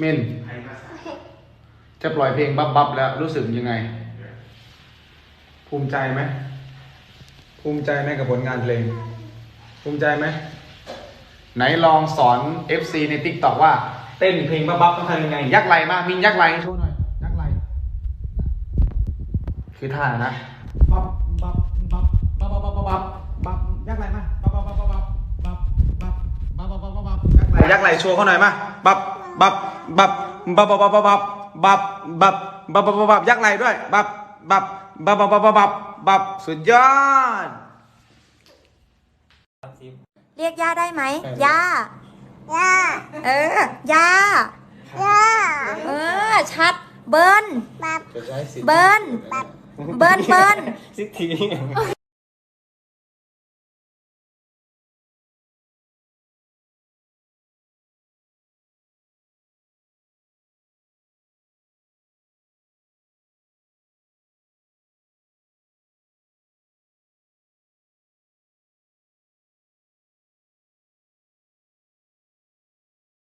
เมนจะปล่อยเพลงบับบับแล้วรู้สึกยังไง ภูมิใจไหม ภูมิใจไหมกับผลงานเพลง ภูมิใจไหม ไหนลองสอน FC ใน t ิ k t o k ว่า เต้นเพลงบับบับต้องทำยังไง ยักไหลมามินยักไหลให้โชว์หน่อย ยักไหล คือท่านะบับบับบับบับบับบับบับบับยักไหลมาบับบับบับบับบับบับบับบับบับบับบับยักไหลยักไหลโชว์เขาหน่อยมาบับ บับบับบับบับบับบับบับบับบับบับบับบับยักไหลด้วย บับบับบับบับบับบับบับบับสุดยอด เรียกย่าได้ไหมได้ย่าย่าเออย่าย่าเออ ชัด เบิ้ลบับเบิ้ลเบิ้ลเบิ้ลสิที